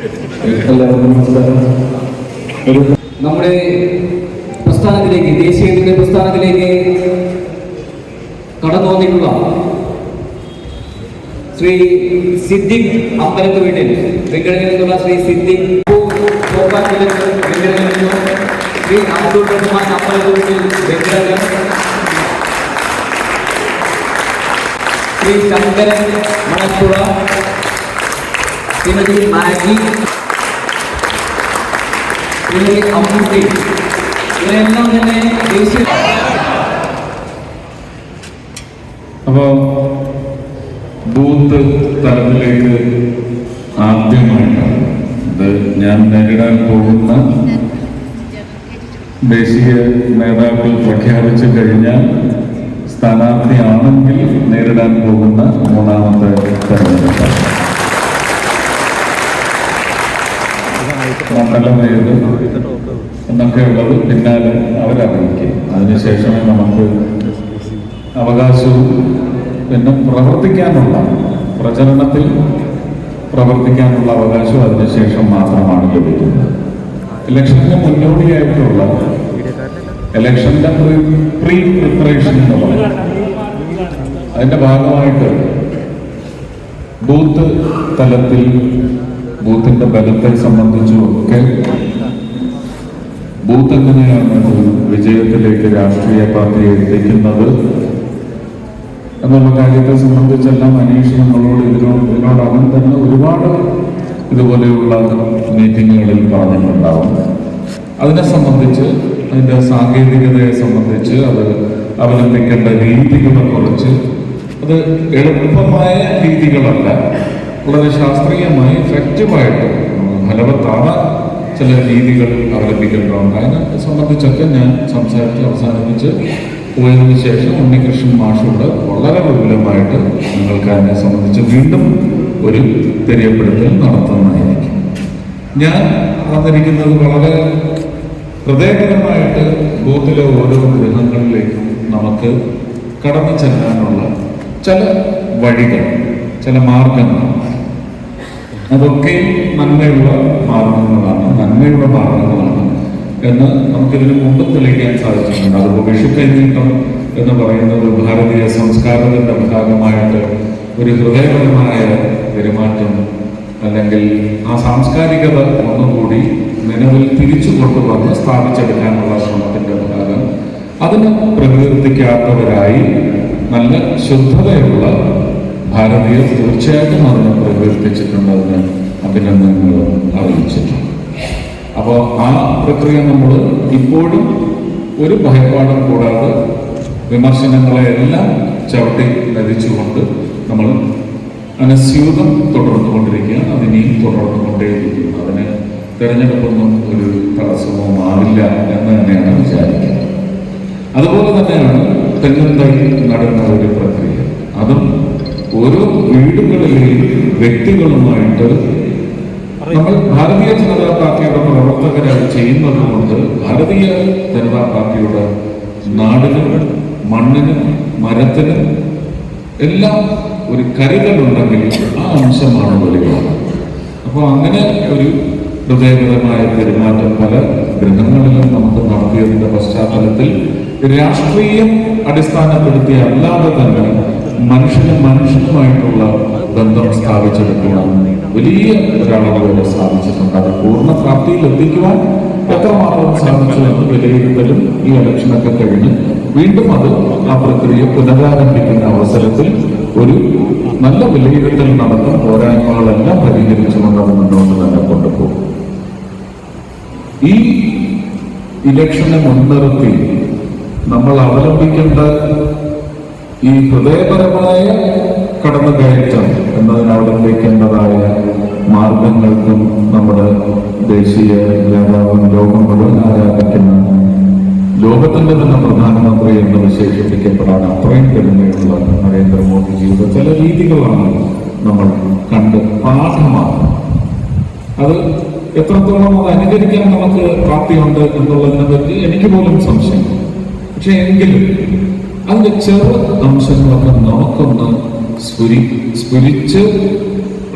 എല്ലാവർക്കും നമസ്കാരം ഒരു നമ്മുടെ പ്രസ്ഥാനത്തിലേക്ക് ദേശീയത്തിന്റെ പ്രസ്ഥാനത്തിലേക്ക് കടന്നു വന്നിട്ടുള്ള ശ്രീ സിദ്ദിഖ് അമ്പലത്ത് വീട്ടിൽ വെങ്കടയിൽ നിന്നുള്ള ശ്രീ സിദ്ദിഖ് ഗോപാലിൽ വെങ്കടയിൽ നിന്നും ശ്രീ അബ്ദുൾ റഹ്മാൻ അമ്പലത്ത് വീട്ടിൽ വെങ്കടകൻ ശ്രീ ശങ്കരൻ മണപ്പുഴ ശ്രീമതി മാഗി ശ്രീമതി അമ്മൂട്ടി ഇവരെല്ലാം തന്നെ ദേശീയ അപ്പോ ബൂത്ത് തലത്തിലേക്ക് ആദ്യമായിട്ടാണ് ഞാൻ നേരിടാൻ പോകുന്ന ദേശീയ നേതാക്കൾ പ്രഖ്യാപിച്ചു കഴിഞ്ഞാൽ സ്ഥാനാർത്ഥിയാണെങ്കിൽ നേരിടാൻ പോകുന്ന മൂന്നാമത്തെ തെരഞ്ഞെടുപ്പാണ് ഏത് എന്നൊക്കെ ഉള്ളത് പിന്നാലെ അവരറിയിക്കും. അതിനുശേഷമേ നമുക്ക് അവകാശവും പിന്നെ പ്രവർത്തിക്കാനുള്ള പ്രചരണത്തിൽ പ്രവർത്തിക്കാനുള്ള അവകാശം അതിനുശേഷം മാത്രമാണ് ലഭിക്കുന്നത്. ഇലക്ഷന് മുന്നോടിയായിട്ടുള്ള ഇലക്ഷന്റെ പ്രീ പ്രിപ്പറേഷൻ അതിന്റെ ഭാഗമായിട്ട് ബൂത്ത് തലത്തിൽ ബൂത്തിന്റെ ബലത്തെ സംബന്ധിച്ചും ഒക്കെ ബൂത്ത് എങ്ങനെയാണ് വിജയത്തിലേക്ക് രാഷ്ട്രീയ പാർട്ടിയെ എത്തിക്കുന്നത് എന്നുള്ള കാര്യത്തെ സംബന്ധിച്ചെല്ലാം അനീഷ് നമ്മളോട് ഇതിനോട് അവൻ തന്നെ ഒരുപാട് ഇതുപോലെയുള്ള മീറ്റിങ്ങുകളിൽ പറഞ്ഞിട്ടുണ്ടാവും. അതിനെ സംബന്ധിച്ച് അതിന്റെ സാങ്കേതികതയെ സംബന്ധിച്ച് അത് അവലംബിക്കേണ്ട രീതികളെ കുറിച്ച് അത് എളുപ്പമായ രീതികളല്ല. വളരെ ശാസ്ത്രീയമായി എഫക്റ്റീവായിട്ട് ഫലവത്താണ് ചില രീതികൾ അവലംബിക്കേണ്ടതുണ്ട് അതിനെ സംബന്ധിച്ചൊക്കെ ഞാൻ സംസാരിച്ച് അവസാനിപ്പിച്ച് പോയതിനു ശേഷം ഉണ്ണികൃഷ്ണൻ മാഷോട് വളരെ വിപുലമായിട്ട് നിങ്ങൾക്ക് അതിനെ സംബന്ധിച്ച് വീണ്ടും ഒരു തെരിയപ്പെടുത്തൽ നടത്തുന്നതായിരിക്കും. ഞാൻ വന്നിരിക്കുന്നത് വളരെ ഹൃദയപരമായിട്ട് ബൂത്തിലെ ഓരോ ഗൃഹങ്ങളിലേക്കും നമുക്ക് കടന്നു ചെല്ലാനുള്ള ചില വഴികൾ ചില മാർഗങ്ങൾ അതൊക്കെ നന്മയുള്ള മാർഗങ്ങളാണ് നന്മയുള്ള മാർഗങ്ങളാണ് എന്ന് നമുക്കിതിനു മുമ്പ് തെളിയിക്കാൻ സാധിച്ചിട്ടുണ്ട്. അത് വിഷുക്കൈനീട്ടം എന്ന് പറയുന്ന ഒരു ഭാരതീയ സംസ്കാരത്തിന്റെ ഭാഗമായിട്ട് ഒരു ഹൃദയപരമായ പെരുമാറ്റം അല്ലെങ്കിൽ ആ സാംസ്കാരികത ഒന്നുകൂടി നിലവിൽ തിരിച്ചു കൊണ്ടുവന്ന് സ്ഥാപിച്ചെടുക്കാനുള്ള ശ്രമത്തിന്റെ ഭാഗം അതിന് പ്രകീർത്തിക്കാത്തവരായി നല്ല ശുദ്ധതയുള്ള ഭാരതീയർ തീർച്ചയായിട്ടും അതിനെ പ്രകീർത്തിച്ചിട്ടുണ്ട് അഭിനന്ദനങ്ങൾ അറിയിച്ചിട്ടുണ്ട്. അപ്പോൾ ആ പ്രക്രിയ നമ്മൾ ഇപ്പോഴും ഒരു ഭയപ്പാടും കൂടാതെ വിമർശനങ്ങളെ എല്ലാം ചവിട്ടി ലഭിച്ചുകൊണ്ട് നമ്മൾ അനസ്യൂതം തുടർന്നു തുടർന്നുകൊണ്ടിരിക്കുകയാണ് അതിനെയും തുടർന്നുകൊണ്ടേയിരിക്കുന്നു അതിന് തിരഞ്ഞെടുപ്പൊന്നും ഒരു തടസ്സമോ മാറില്ല എന്ന് തന്നെയാണ് വിചാരിക്കുന്നത്. അതുപോലെ തന്നെയാണ് തെങ്ങും തൈ നടുന്ന ഒരു പ്രക്രിയ. ഓരോ വീടുകളിലെയും വ്യക്തികളുമായിട്ട് നമ്മൾ ഭാരതീയ ജനതാ പാർട്ടിയുടെ പ്രവർത്തകരായി ചെയ്യുന്നത് കൊണ്ട് ഭാരതീയ ജനതാ പാർട്ടിയുടെ നാടിനും മണ്ണിനും മരത്തിനും എല്ലാം ഒരു കരുതലുണ്ടെങ്കിൽ ആ അംശമാണ് വലിയ അപ്പോൾ അങ്ങനെ ഒരു ഹൃദയപരമായ പെരുമാറ്റം പല ഗൃഹങ്ങളിലും നമുക്ക് നടത്തിയതിന്റെ പശ്ചാത്തലത്തിൽ രാഷ്ട്രീയം അടിസ്ഥാനപ്പെടുത്തി അല്ലാതെ തന്നെ മനുഷ്യന് മനുഷ്യനുമായിട്ടുള്ള ബന്ധം സ്ഥാപിച്ചെടുക്കുവാൻ വലിയ ഒരളവ് വരെ സാധിച്ചിട്ടുണ്ട് അത് പൂർണ പ്രാപ്തിയിൽ എത്തിക്കുവാൻ എത്രമാത്രം സാധിച്ചു എന്ന് വിലയിരുത്തലും ഈ ഇലക്ഷനൊക്കെ കഴിഞ്ഞ് വീണ്ടും അത് ആ പ്രക്രിയ പുനരാരംഭിക്കുന്ന അവസരത്തിൽ ഒരു നല്ല വിലയിരുത്തൽ നടത്തും പോരായ്മകളെല്ലാം പരിഹരിച്ചുകൊണ്ട് അത് മുന്നോട്ട് തന്നെ കൊണ്ടുപോകും. ഈ ഇലക്ഷനെ മുൻനിർത്തി നമ്മൾ അവലംബിക്കേണ്ട ഈ ഹൃദയപരമായ കടന്നുകയറ്റം എന്നതിനവലംബിക്കേണ്ടതായ മാർഗങ്ങൾക്കും നമ്മുടെ ദേശീയ നേതാവും ലോകം മുഴുവൻ ആരാധിക്കുന്ന ലോകത്തിന്റെ തന്നെ പ്രധാനമന്ത്രി എന്ന് വിശേഷിപ്പിക്കപ്പെടാൻ അത്രയും പെരുമയുള്ള നരേന്ദ്രമോദിജിയുടെ ചില രീതികളാണ് നമ്മൾ കണ്ട് പാഠമാണ് അത് എത്രത്തോളം അത് അനുകരിക്കാൻ നമുക്ക് പ്രാപ്തിയുണ്ട് എന്നുള്ളതിനെ പറ്റി എനിക്ക് പോലും സംശയം പക്ഷെ എങ്കിലും അതിന്റെ ചെറു അംശങ്ങളൊക്കെ നമുക്കൊന്ന് സ്ഫുരി സ്ഫുരിച്ച്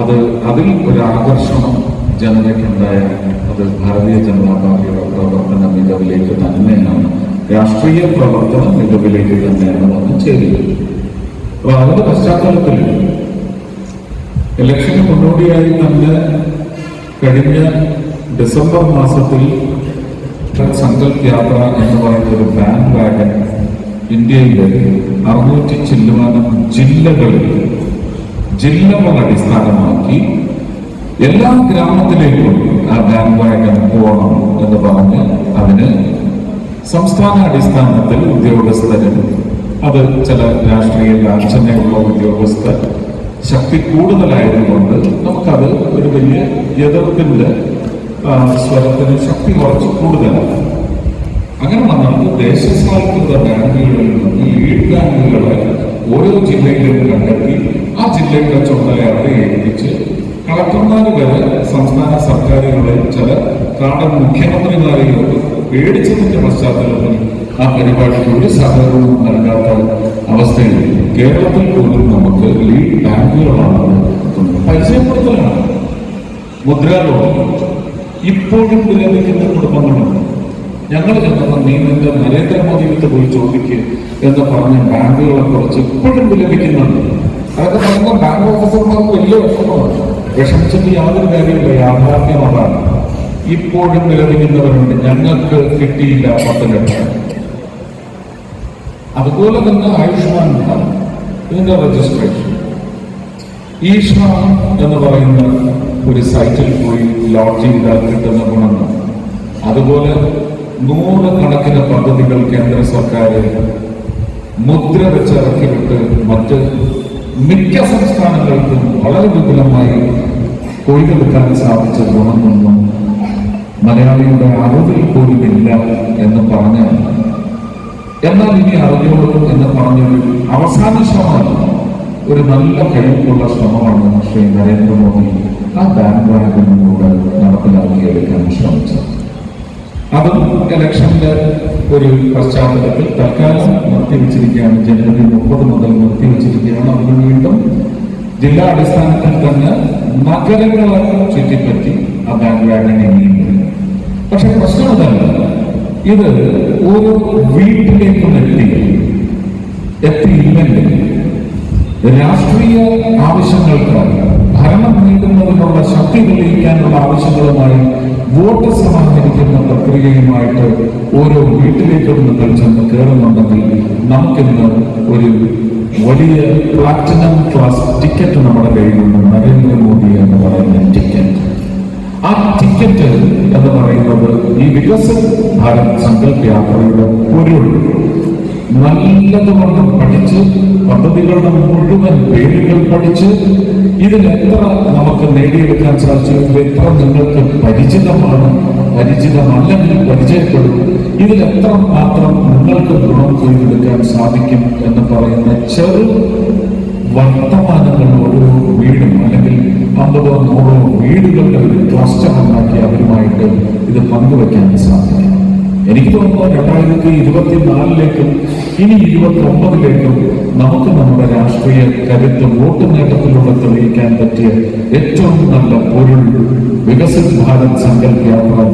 അത് അതിൽ ഒരു ആകർഷണം ജനതയ്ക്കുണ്ടായ അത് ഭാരതീയ ജനതാ പാർട്ടിയുടെ പ്രവർത്തന മികവിലേക്ക് തന്നെയാണ്. രാഷ്ട്രീയ പ്രവർത്തന മികവിലേക്ക് തന്നെയാണ് വന്ന് ചേരുന്നത്. അപ്പൊ അതിന്റെ പശ്ചാത്തലത്തിൽ ഇലക്ഷന് മുന്നോടിയായി തന്നെ കഴിഞ്ഞ ഡിസംബർ മാസത്തിൽ സങ്കൽപ് യാത്ര എന്ന് പറയുന്ന ഒരു ബാൻഡ് വാഗൻ ഇന്ത്യയിലെ അറുന്നൂറ്റി ചില്ലുവാനം ജില്ലകളിൽ ജില്ലകൾ അടിസ്ഥാനമാക്കി എല്ലാ ഗ്രാമത്തിലേക്കും ആ ബാങ്ക് വാഗൻ പോകണം എന്ന് പറഞ്ഞ് അതിന് സംസ്ഥാന അടിസ്ഥാനത്തിൽ ഉദ്യോഗസ്ഥരും അത് ചില രാഷ്ട്രീയ ലാഞ്ചനയുള്ള ഉദ്യോഗസ്ഥർ ശക്തി കൂടുതലായതുകൊണ്ട് നമുക്കത് ഒരു വലിയ എതിർപ്പിന്റെ സ്വരത്തിന് ശക്തി കുറച്ച് കൂടുതലാണ്. അങ്ങനെ നമുക്ക് ദേശസാൽകൃത ബാങ്കുകളിൽ നിന്ന് ലീഡ് ബാങ്കുകളെ ഓരോ ജില്ലയിലും കണ്ടെത്തി ആ ജില്ലയുടെ ചുമതലയാളെ ഏൽപ്പിച്ച് കളക്ടർമാർ വരെ സംസ്ഥാന സർക്കാരുകളെ ചില കാടൻ മുഖ്യമന്ത്രിമാരെയും പേടിച്ചതിന്റെ പശ്ചാത്തലത്തിൽ ആ പരിപാടിക്ക് ഒരു സഹകരണവും നൽകാത്ത അവസ്ഥയിൽ കേരളത്തിൽ പോലും നമുക്ക് ലീഡ് ബാങ്കുകളാണ് പരിചയപ്പെടുത്തലാണ് മുദ്രാലോകം. ഇപ്പോഴും നിലനിൽക്കുന്ന കുടുംബങ്ങളുണ്ട്. ഞങ്ങൾ ചെന്നപ്പോൾ നീ നിന്റെ വിത്ത് പോയി ചോദിക്കുക എന്ന് പറഞ്ഞ ബാങ്കുകളെ കുറിച്ച് ഇപ്പോഴും വിലപിക്കുന്നുണ്ട്. അതൊക്കെ പറയുന്ന ബാങ്ക് ഓഫീസർമാർക്ക് വലിയ വിഷമമാണ്. വിഷമിച്ചിട്ട് യാതൊരു കാര്യമില്ല യാഥാർത്ഥ്യം അതാണ് ഇപ്പോഴും വിലപിക്കുന്നവരുണ്ട്. ഞങ്ങൾക്ക് കിട്ടിയില്ല പത്ത് ലക്ഷം അതുപോലെ തന്നെ ആയുഷ്മാൻ ഇതിന്റെ രജിസ്ട്രേഷൻ ഈഷ എന്ന് പറയുന്ന ഒരു സൈറ്റിൽ പോയി ലോഡ്ജിംഗ് കിട്ടുന്ന ഗുണങ്ങൾ. അതുപോലെ നൂറ് കണക്കിന് പദ്ധതികൾ കേന്ദ്ര സർക്കാർ മുദ്ര വെച്ച് ഇറക്കിവിട്ട് മറ്റ് മിക്ക സംസ്ഥാനങ്ങൾക്കും വളരെ വിപുലമായി കൊയ്തെടുക്കാൻ സാധിച്ച ഗുണമൊന്നും മലയാളിയുടെ അറിവിൽ പോലും ഇല്ല എന്ന് പറഞ്ഞ് എന്നാൽ ഇനി അറിഞ്ഞോളൂ എന്ന് പറഞ്ഞൊരു അവസാന ശ്രമമാണ് ഒരു നല്ല കഴിവുള്ള ശ്രമമാണ് ശ്രീ നരേന്ദ്രമോദി ആ ബാങ്ക് വായ്പ നടപ്പിലാക്കിയെടുക്കാൻ ശ്രമിച്ചത്. അതും ഇലക്ഷന്റെ ഒരു പശ്ചാത്തലത്തിൽ തൽക്കാലം നിർത്തിവെച്ചിരിക്കുകയാണ്. ജനുവരി മുപ്പത് മുതൽ നിർത്തിവെച്ചിരിക്കുകയാണ്. അതിന് വീണ്ടും ജില്ലാ അടിസ്ഥാനത്തിൽ തന്നെ നഗരങ്ങളെ ചുറ്റിപ്പറ്റി ആ ബാങ്ക് വാഗനെ നീങ്ങുന്നത് പക്ഷെ പ്രശ്നം അതല്ല. ഇത് ഒരു വീട്ടിലേക്കും എത്തി എത്തിയില്ലെങ്കിൽ രാഷ്ട്രീയ ആവശ്യങ്ങൾക്കായി ഭരണം നേടുന്നതിനുള്ള ശക്തി തെളിയിക്കാനുള്ള ആവശ്യങ്ങളുമായി വോട്ട് സമാഹരിക്കുന്ന പ്രക്രിയയുമായിട്ട് ഓരോ വീട്ടിലേക്കും നിങ്ങൾ ചെന്ന് കയറുന്നുണ്ടെങ്കിൽ നമുക്കിന്ന് ഒരു വലിയ പ്ലാറ്റിനം ക്ലാസ് ടിക്കറ്റ് നമ്മുടെ കയ്യിലുണ്ട്. നരേന്ദ്രമോദി എന്ന് പറയുന്ന ടിക്കറ്റ്. ആ ടിക്കറ്റ് എന്ന് പറയുന്നത് ഈ വികസന ഭാരത് സങ്കല്പ യാത്രയുടെ പൊരുൾ. നല്ലതുകൊണ്ട് പഠിച്ച് പദ്ധതികളുടെ മുഴുവൻ പേരുകൾ പഠിച്ച് ഇതിൽ എത്ര നമുക്ക് നേടിയെടുക്കാൻ സാധിച്ചു എത്ര നിങ്ങൾക്ക് പരിചിതമാണ് പരിചിതമല്ലെങ്കിൽ പരിചയപ്പെടും. ഇതിൽ എത്ര മാത്രം നിങ്ങൾക്ക് ഗുണം ചെയ്തെടുക്കാൻ സാധിക്കും എന്ന് പറയുന്ന ചെറു വർത്തമാനങ്ങൾ ഓരോ വീടും അല്ലെങ്കിൽ അമ്പതോ നൂറോ വീടുകളുടെ ഒരു ക്ലസ്റ്റർ ഉണ്ടാക്കി അവരുമായിട്ട് ഇത് പങ്കുവെക്കാൻ സാധിക്കും. എനിക്ക് തോന്നുന്നു രണ്ടായിരത്തി ഇരുപത്തിനാലിലേക്കും ഇനി ഇരുപത്തി ഒമ്പതിലേക്കും നമുക്ക് നമ്മുടെ രാഷ്ട്രീയ കരുത്ത് വോട്ട് നേട്ടത്തിലൂടെ തെളിയിക്കാൻ പറ്റിയ ഏറ്റവും നല്ല പൊരുൾ വികസിത് ഭാരത് സങ്കല്പ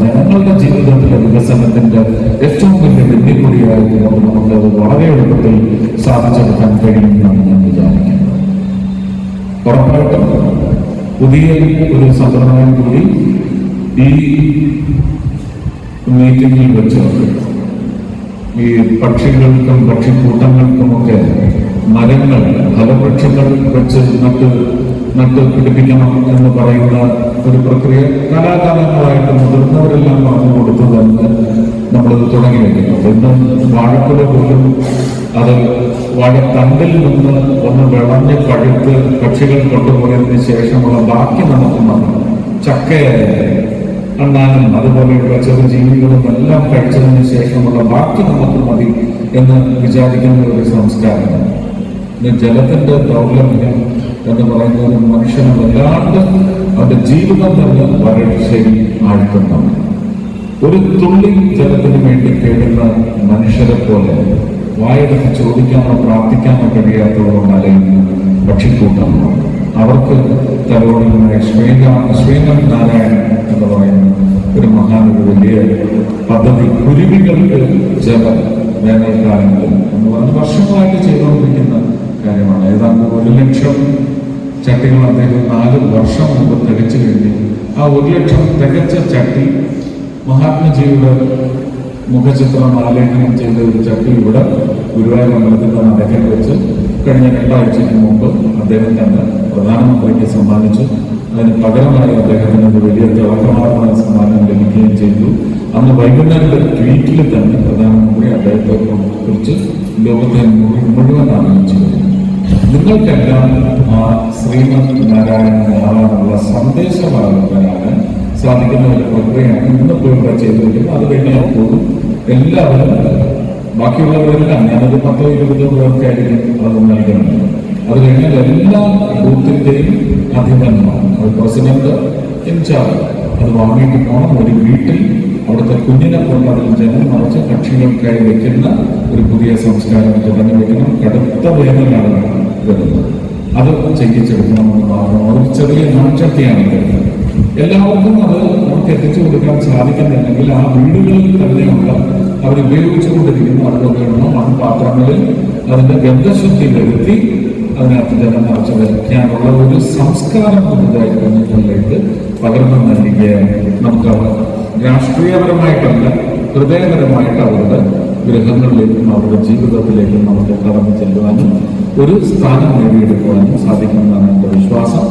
ജനങ്ങളുടെ ജീവിതത്തിലെ വികസനത്തിന്റെ ഏറ്റവും വലിയ വെല്ലുവിളിയായതുകൊണ്ട് നമുക്കത് വളരെ എളുപ്പത്തിൽ സാധിച്ചെടുക്കാൻ കഴിയുമെന്നാണ് ഞാൻ വിചാരിക്കുന്നത്. ഉറപ്പായിട്ടും പുതിയ ഒരു സമ്പ്രദായം കൂടി ഈ മീറ്റിംഗിൽ വെച്ച് ഈ പക്ഷികൾക്കും പക്ഷിക്കൂട്ടങ്ങൾക്കുമൊക്കെ മരങ്ങൾ ഫലവൃക്ഷങ്ങൾ വെച്ച് നട്ട് നട്ട് പിടിപ്പിക്കണം എന്ന് പറയുന്ന ഒരു പ്രക്രിയ കലാകാലങ്ങളായിട്ട് മുതിർന്നവരെല്ലാം പറഞ്ഞു കൊടുത്തു തന്നെ നമ്മളത് തുടങ്ങി വെക്കുന്നത് ഇന്ന് വാഴക്കുല പോലും അത് വാഴത്തണ്ടിൽ നിന്ന് ഒന്ന് വിളഞ്ഞ് പഴുത്ത് പക്ഷികൾ കൊണ്ടുപോയതിന് ശേഷമുള്ള ബാക്കി നമുക്ക് ചക്കയായിരുന്നു അണ്ണാനും അതുപോലെയുള്ള ചെറു ജീവികളും എല്ലാം കഴിച്ചതിന് ശേഷമുള്ള ബാക്കി നമുക്ക് മതി എന്ന് വിചാരിക്കുന്ന ഒരു സംസ്കാരമാണ്. ഇന്ന് ജലത്തിന്റെ ദൗർലഭ്യം എന്ന് പറയുന്നത് മനുഷ്യനെ വല്ലാണ്ട് അവന്റെ ജീവിതം തന്നെ വരൾച്ചയിൽ ആഴ്ത്തുന്നതാണ്. ഒരു തുള്ളി ജലത്തിന് വേണ്ടി കേടുന്ന മനുഷ്യരെ പോലെ വായെടുത്ത് ചോദിക്കാനോ പ്രാർത്ഥിക്കാനോ കഴിയാത്തവരോ മലയുന്ന പക്ഷിക്കൂട്ടമാണ് അവർക്ക് തലോടുന്ന ശ്രീനാ ശ്രീനാഥ് നാരായണൻ എന്ന് ഒരു മഹാനൊരു വലിയ പദ്ധതി കുരുവികൾക്ക് ജപം വേനൽക്കാലങ്ങളിൽ എന്ന് പറഞ്ഞ് വർഷങ്ങളായിട്ട് ചെയ്തുകൊണ്ടിരിക്കുന്ന കാര്യമാണ്. ഏതാണ്ട് ഒരു ലക്ഷം ചട്ടികൾ അദ്ദേഹം നാല് വർഷം മുമ്പ് തികച്ചു കഴിഞ്ഞു. ആ ഒരു ലക്ഷം തികച്ച ചട്ടി മഹാത്മജിയുടെ മുഖചിത്രം ആലേഖനം ചെയ്ത ഒരു ചട്ടി ഇവിടെ ഗുരുവായൂർ അമ്പലത്തിന്റെ അദ്ദേഹം വെച്ച് കഴിഞ്ഞ രണ്ടാഴ്ചയ്ക്ക് മുമ്പ് അദ്ദേഹം തന്നെ പ്രധാനമന്ത്രിക്ക് സമ്മാനിച്ചു. അതിന് പകരമായി അദ്ദേഹത്തിന് ഒരു വലിയ തിളക്കമാർന്ന സമ്മാനം ലഭിക്കുകയും ചെയ്തു. അന്ന് വൈകുന്നേരത്തെ ട്വീറ്റിൽ തന്നെ പ്രധാനമന്ത്രി അദ്ദേഹത്തെ കുറിച്ച് ലോകത്തെ മുഴു- മുഴുവൻ അറിയിച്ചു. നിങ്ങൾക്കെല്ലാം ആ ശ്രീമത് നാരായണൻ ആളാണുള്ള സന്ദേശമാകാൻ സാധിക്കുന്ന ഒരു പ്രക്രിയയാണ് ഇന്നിപ്പോൾ ഇവിടെ ചെയ്തിരിക്കുന്നത് അത് കഴിഞ്ഞാൽ പോലും എല്ലാവരും ബാക്കിയുള്ളവരെല്ലാം ഞാനത് പത്തോ ഇരുപതോ പേർക്കായിരിക്കും അത് നൽകുന്നത്. അത് കഴിഞ്ഞാൽ എല്ലാ ബൂത്തിന്റെയും അധിപന്മാർ അത് പ്രസിഡന്റ് ഇൻചാർജ് അത് വാങ്ങിയിട്ട് പോകണം ഒരു വീട്ടിൽ അവിടുത്തെ കുഞ്ഞിനെ കൊണ്ട് അതിൽ ജനം മറിച്ച് കക്ഷികൾക്കായി വെക്കുന്ന ഒരു പുതിയ സംസ്കാരം തുടങ്ങി വെക്കണം കടുത്ത വേദനയാണ് വരുന്നത്. അത് ചെയ്യിച്ചെടുക്കണമെന്ന് പറഞ്ഞു. ഒരു ചെറിയ വരുന്നത് എല്ലാവർക്കും അത് നമുക്ക് എത്തിച്ചു കൊടുക്കാൻ സാധിക്കുന്നുണ്ടെങ്കിൽ ആ വീടുകളിൽ തന്നെയുള്ള അവർ ഉപയോഗിച്ചുകൊണ്ടിരിക്കുന്ന അതുപോലെയുള്ള മൺപാത്രങ്ങളിൽ അതിന്റെ ഗന്ധശുദ്ധി വരുത്തി അതിനകത്ത് ജലം നിറച്ച് വയ്ക്കാനുള്ള ഒരു സംസ്കാരം പുതുതായി കുഞ്ഞുങ്ങളിലേക്ക് പകർന്നു നൽകുകയാണ് നമുക്ക് അവർ രാഷ്ട്രീയപരമായിട്ടല്ല ഹൃദയപരമായിട്ട് അവരുടെ ഗ്രഹങ്ങളിലേക്കും അവരുടെ ജീവിതത്തിലേക്കും നമുക്ക് കടന്നു ചെല്ലുവാനും ഒരു സ്ഥാനം നേടിയെടുക്കുവാനും സാധിക്കുമെന്നാണ് എന്റെ വിശ്വാസം.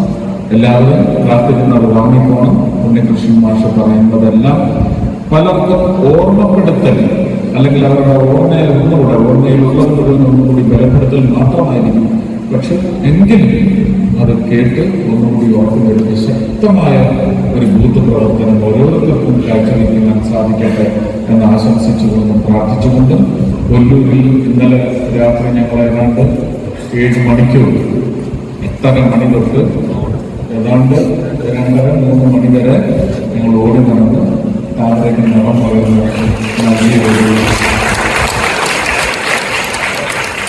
എല്ലാവരും പ്രാർത്ഥിക്കുന്നത് വാങ്ങിക്കോണം പുണ്യകൃഷ്ണൻ മാഷ പറയുന്നതെല്ലാം പലർക്കും ഓർമ്മപ്പെടുത്തൽ അല്ലെങ്കിൽ അവരുടെ ഓർമ്മയിൽ ഒന്നുകൂടെ ഓർമ്മയിൽ ഉള്ളത് ഒന്നുകൂടി ബലപ്പെടുത്തൽ മാത്രമായിരിക്കും പക്ഷെ എങ്കിലും അത് കേട്ട് ഒന്നുകൂടി ഓർമ്മയെടുത്ത് ശക്തമായ ഒരു ബൂത്ത് പ്രവർത്തനം ഓരോരുത്തർക്കും കാഴ്ചവെക്കുവാൻ സാധിക്കട്ടെ എന്ന് ആശംസിച്ചുകൊണ്ടും പ്രാർത്ഥിച്ചുകൊണ്ടും കൊല്ലൂരിൽ ഇന്നലെ രാത്രി ഞങ്ങൾ ഏതാണ്ട് ഏഴ് മണിക്കൂർ എത്ര മണി തൊട്ട് ഏതാണ്ട് രണ്ടര മൂന്ന് മണി വരെ ഞങ്ങൾ ഓടി നടന്ന് താഴേക്ക് നിറം പകർന്ന്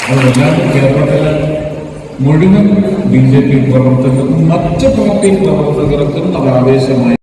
അതെല്ലാം കേരളത്തിലെ മുഴുവൻ ബി ജെ പി പ്രവർത്തകർക്കും മറ്റ് പാർട്ടി പ്രവർത്തകർക്കും അത് ആവേശമായി